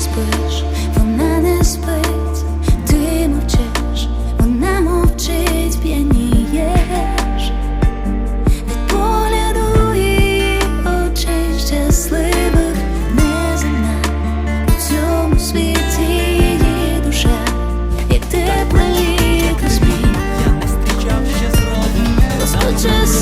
спиш, вона не спить, ти мовчиш, вона мовчить, п'янієш. Від погляду її очей щасливих не земна в цьому світі її душа, як теплий космі, я не зустрічав ще зроду.